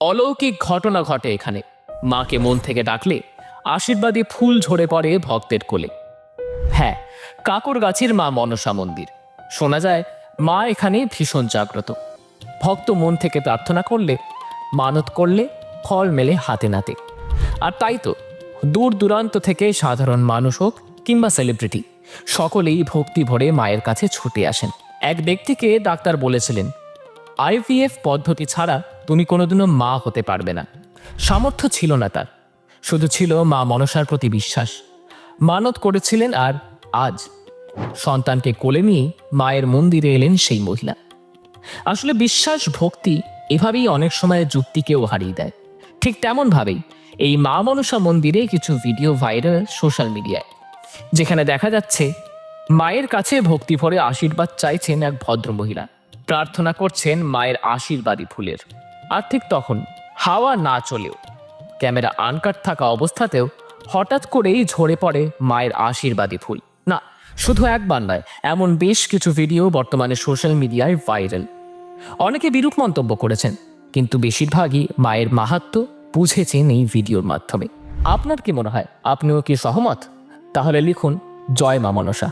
অলৌকিক ঘটনা ঘটে এখানে। মাকে মন থেকে ডাকলে আশীর্বাদী ফুল ঝরে পড়ে ভক্তের কোলে। হ্যাঁ কাকর গাছের মা মনসা মন্দির। শোনা যায়, মা এখানে ভীষণ জাগ্রত। ভক্ত মন থেকে প্রার্থনা করলে, মানত করলে, ফল মেলে হাতে নাতে। আর তাই তো, দূর দূরান্ত থেকে সাধারণ মানুষ হোক কিংবা সেলিব্রিটি সকলেই ভক্তি ভরে মায়ের কাছে ছুটে আসেন। এক ব্যক্তিকে ডাক্তার বলেছিলেন আইভিএফ পদ্ধতি ছাড়া তুমি কোনোদিনও মা হতে পারবে না। সামর্থ্য ছিল না তার। শুধু ছিল মা মনসার প্রতি বিশ্বাস। মানত করেছিলেন আর আজ সন্তানকে কোলে নিয়ে মায়ের মন্দিরে এলেন সেই মহিলা। আসলে বিশ্বাস, ভক্তি এভাবেই অনেক সময় যুক্তিকেও হারিয়ে দেয়। ঠিক তেমনভাবেই এই মা মনসা মন্দিরে কিছু ভিডিও ভাইরাল সোশ্যাল মিডিয়ায়, যেখানে দেখা যাচ্ছে মায়ের কাছে ভক্তি ভরে আশীর্বাদ চাইছেন এক ভদ্র মহিলা প্রার্থনা করছেন মায়ের আশীর্বাদী ফুলের। আর ঠিক তখন হাওয়া না চলেও, ক্যামেরা আনকাট থাকা অবস্থাতেও হঠাৎ করেই ঝরে পড়ে মায়ের আশীর্বাদী ফুল। না, শুধু একবার নয়, এমন বেশ কিছু ভিডিও বর্তমানে সোশ্যাল মিডিয়ায় ভাইরাল অনেকে বিরূপ মন্তব্য করেছেন, কিন্তু বেশিরভাগই মায়ের মাহাত্ম বুঝেছেন এই ভিডিওর মাধ্যমে। আপনার কি মনে হয়? আপনিও কি সহমত? তাহলে লিখুন, জয় মা মনসা।